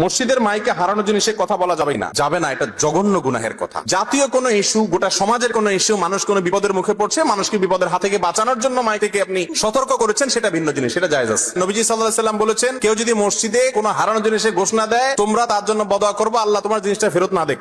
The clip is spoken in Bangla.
মসজিদের মাইকে হারানোর জিনিসের কথা বলা যাবে না। যাবে না, এটা জঘন্য গুনাহের কথা। জাতীয় কোনো ইস্যু, গোটা সমাজের কোনো ইস্যু, মানুষ কোনো বিপদের মুখে পড়ছে, মানুষকে বিপদের হাত থেকে বাঁচানোর জন্য মাইকে থেকে আপনি সতর্ক করেছেন, সেটা ভিন্ন জিনিস, সেটা জায়গা আছে। নবীজি সাল্লাহ সাল্লাম বলেছেন, কেউ যদি মসজিদে কোনো হারানোর জিনিসের ঘোষণা দেয়, তোমরা তার জন্য বদয়া করব, আল্লাহ তোমার জিনিসটা ফেরত না দেখ।